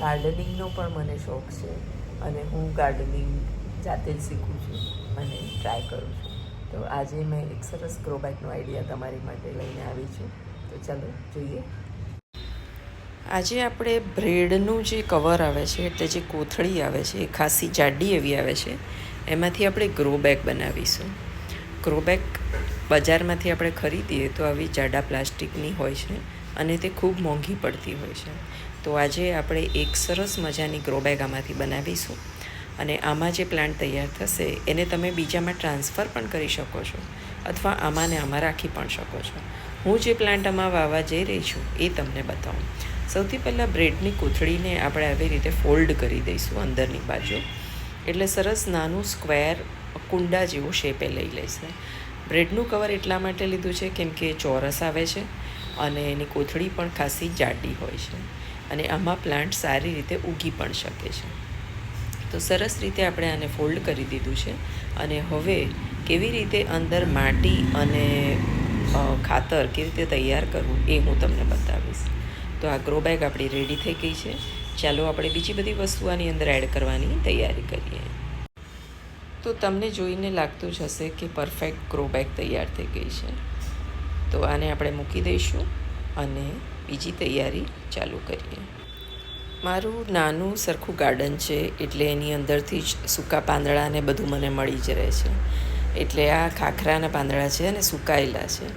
ગાર્ડનિંગનો પણ મને શોખ છે અને હું ગાર્ડનિંગ જાતે જ શીખું છું અને ટ્રાય કરું છું. તો આજે મેં એક સરસ ગ્રોબેકનો આઈડિયા તમારી માટે લઈને આવી છું. તો ચાલો જોઈએ. આજે આપણે બ્રેડનું જે કવર આવે છે એટલે જે કોથળી આવે છે, એ ખાસી જાડી એવી આવે છે, એમાંથી આપણે ગ્રો બનાવીશું. ગ્રો બજારમાંથી આપણે ખરીદીએ તો આવી જાડા પ્લાસ્ટિકની હોય છે અને તે ખૂબ મોંઘી પડતી હોય છે. તો આજે આપણે એક સરસ મજાની ગ્રો આમાંથી બનાવીશું. અને આમાં જે પ્લાન્ટ તૈયાર થશે, એને તમે બીજામાં ટ્રાન્સફર પણ કરી શકો છો. અથવા આમાં ને આમાં રાખી પણ શકો છો. હું જે પ્લાન્ટ આમાં વાવવા જઈ રહી છું, એ તમને બતાવું. સૌથી પહેલાં બ્રેડની કોથળીને આપણે આવી રીતે ફોલ્ડ કરી દઈશું અંદરની બાજુ. એટલે સરસ નાનું સ્ક્વેર કુંડા જેવું શેપે લઈ લેશે બ્રેડનું કવર એટલા માટે લીધું છે કેમ કે ચોરસ આવે છે અને એની કોથળી પણ ખાસી જાડી હોય છે. અને આમાં પ્લાન્ટ સારી રીતે ઉગી પણ શકે છે. તો સરસ રીતે આપણે આને ફોલ્ડ કરી દીધું છે અને હવે કેવી રીતે અંદર માટી અને ખાતર કેવી રીતે તૈયાર કરવું એ હું તમને બતાવીશ. તો આ ગ્રો બેગ આપણી રેડી થઈ ગઈ છે. ચાલો આપણે બીજી બધી વસ્તુ આની અંદર એડ કરવાની તૈયારી કરીએ. તો તમને જોઈને લાગતું જ હશે કે પરફેક્ટ ગ્રો બેગ તૈયાર થઈ ગઈ છે. તો આને આપણે મૂકી દઈશું અને બીજી તૈયારી ચાલુ કરીએ. મારું નાનું સરખું ગાર્ડન છે, એટલે એની અંદરથી જ સૂકા પાંદડા ને બધું મને મળી જ રહે છે. એટલે આ ખાખરાના પાંદડા છે અને સુકાયેલા છે.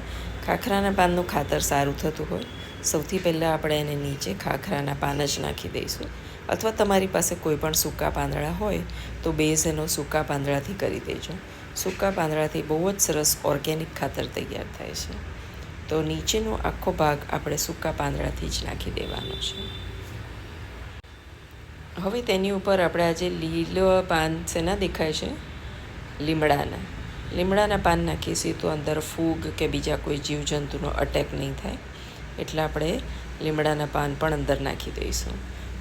ખાખરાના પાનનું ખાતર સારું થતું હોય, સૌથી પહેલાં આપણે એને નીચે ખાખરાના પાન જ નાખી દઈશું. અથવા તમારી પાસે કોઈ પણ સૂકા પાંદડા હોય, તો બેઝ એનો સૂકા પાંદડાથી કરી દેજો. સૂકા પાંદડાથી બહુ જ સરસ ઓર્ગેનિક ખાતર તૈયાર થાય છે. તો નીચેનો આખો ભાગ આપણે સૂકા પાંદડાથી જ નાખી દેવાનો છે. હવે તેની ઉપર આપણે આજે લીલો પાન શેના દેખાય છે? લીમડાના. લીમડાના પાન નાખીશું તો અંદર ફૂગ કે બીજા કોઈ જીવજંતુનો અટેક નહીં થાય. એટલે આપણે લીમડાના પાન પણ અંદર નાખી દઈશું.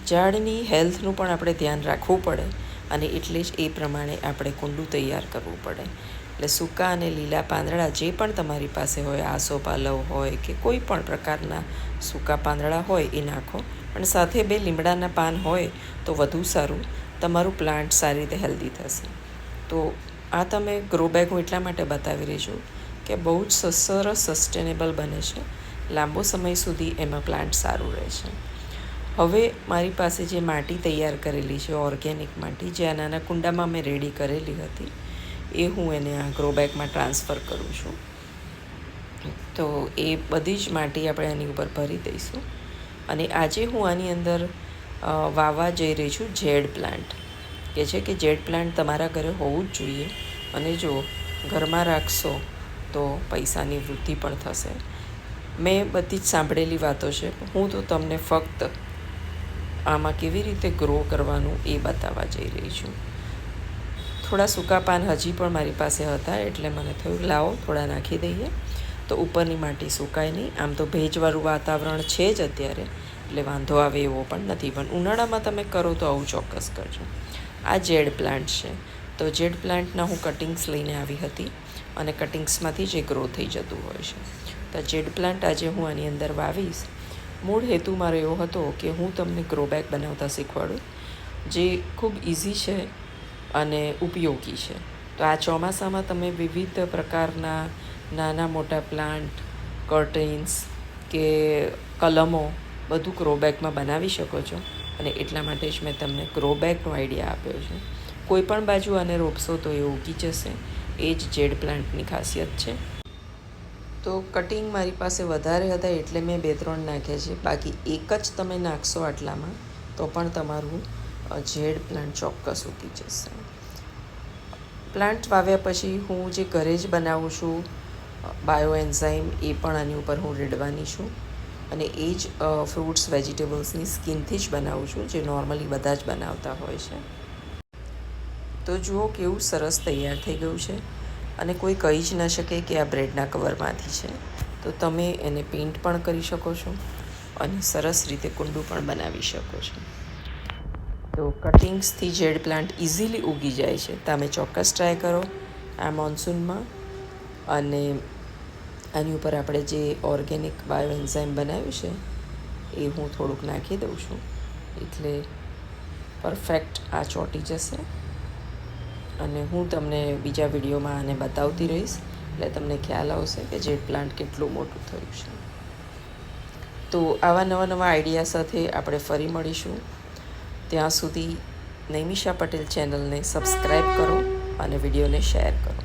ઝાડની હેલ્થનું પણ આપણે ધ્યાન રાખવું પડે. અને એટલે જ એ પ્રમાણે આપણે કુંડું તૈયાર કરવું પડે. એટલે સૂકા અને લીલા પાંદડા જે પણ તમારી પાસે હોય, આસો, પાલવ હોય કે કોઈ પણ પ્રકારના સૂકા પાંદડા હોય એ નાખો. પણ સાથે બે લીમડાના પાન હોય તો વધુ સારું. તમારું પ્લાન્ટ સારી રીતે હેલ્ધી થશે. તો આ તમે ગ્રો બેગ હું એટલા માટે બતાવી રહી છું કે બહુ જ સરસ સસ્ટેનેબલ બને છે. લાંબો સમય સુધી એમાં પ્લાન્ટ સારું રહે છે હવે મારી પાસે જે માટી તૈયાર કરેલી છે, ઓર્ગેનિક માટી, જે આ નાના કુંડામાં મેં રેડી કરેલી હતી, એ હું એને આ ગ્રો ટ્રાન્સફર કરું છું. તો એ બધી જ માટી આપણે આની ઉપર ભરી દઈશું. અને આજે હું આની અંદર વાવવા જઈ રહી છું જેડ પ્લાન્ટ. કે છે કે જેડ પ્લાન્ટ તમારા ઘરે હોવું જ જોઈએ. અને જો ઘરમાં રાખશો, તો પૈસાની વૃદ્ધિ પણ થશે. મેં બધી જ સાંભળેલી વાતો છે. હું તો તમને ફક્ત આમાં કેવી રીતે ગ્રો કરવાનું એ બતાવવા જઈ રહી છું. થોડા સૂકા પાન હજી પણ મારી પાસે હતા એટલે મને થયું, લાવો થોડા નાખી દઈએ. તો ઉપરની માટી સુકાય નહીં. આમ તો ભેજવાળું વાતાવરણ છે જ અત્યારે. એટલે વાંધો આવે એવો પણ નથી. પણ ઉનાળામાં તમે કરો તો આવું ચોક્કસ કરજો. આ જેડ પ્લાન્ટ છે. તો જેડ પ્લાન્ટના હું કટિંગ્સ લઈને આવી હતી અને કટિંગ્સમાંથી જ ગ્રો થઈ જતું હોય છે. તો જેડ પ્લાન્ટ આજે હું આની અંદર વાવીશ. મૂળ હેતુ મારો એવો હતો કે હું તમને ગ્રો બનાવતા શીખવાડું, જે ખૂબ ઇઝી છે અને ઉપયોગી છે. તો આ ચોમાસામાં તમે વિવિધ પ્રકારના નાના મોટા પ્લાન્ટ કર્ટેન્સ કે કલમો બધું ગ્રો બેગમાં બનાવી શકો છો અને એટલા માટે જ મેં તમને ગ્રો બેગનો આઈડિયા આપ્યો છે. કોઈ પણ બાજુ આને રોપશો તો એ ઉગી જશે. એ જ જેડ પ્લાન્ટની ખાસિયત છે. તો કટિંગ મારી પાસે વધારે હતા એટલે મેં બે ત્રણ નાખ્યા છે. બાકી એક જ તમે નાખશો આટલામાં, તો પણ તમારું ઝેડ પ્લાન્ટ ચોક્કસ ઉગી જશે. પ્લાન્ટ વાવ્યા પછી હું જે ઘરે જ બનાવું છું બાયો એન્ઝાઇમ એ પણ આની ઉપર હું રેડવાની છું. અને એ જ ફ્રૂટ્સ વેજીટેબલ્સની સ્કિનથી જ બનાવું છું, જે નોર્મલી બધા જ બનાવતા હોય છે. તો જુઓ કેવું સરસ તૈયાર થઈ ગયું છે. અને કોઈ કહી જ ન શકે કે આ બ્રેડના કવરમાંથી છે. તો તમે એને પેઇન્ટ પણ કરી શકો છો અને સરસ રીતે કુંડું પણ બનાવી શકો છો. તો કટિંગ્સથી જેડ પ્લાન્ટ ઇઝીલી ઉગી જાય છે. તમે ચોક્કસ ટ્રાય કરો આ મોન્સૂનમાં. અને આની ઉપર આપણે જે ઓર્ગેનિક બાયો એન્ઝાઇમ બનાવ્યું છે, એ હું થોડુંક નાખી દઉં છું. એટલે પરફેક્ટ આ ચોંટી જશે. અને હું તમને બીજા વિડીયોમાં આને બતાવતી રહીશ. એટલે તમને ખ્યાલ આવશે કે જેટ પ્લાન્ટ કેટલું મોટું થયું છે. તો આવા નવા નવા આઈડિયા સાથે આપણે ફરી મળીશું. ત્યાં સુધી નૈમિષા પટેલ ચેનલને સબસ્ક્રાઈબ કરો અને વિડીયોને શેર કરો.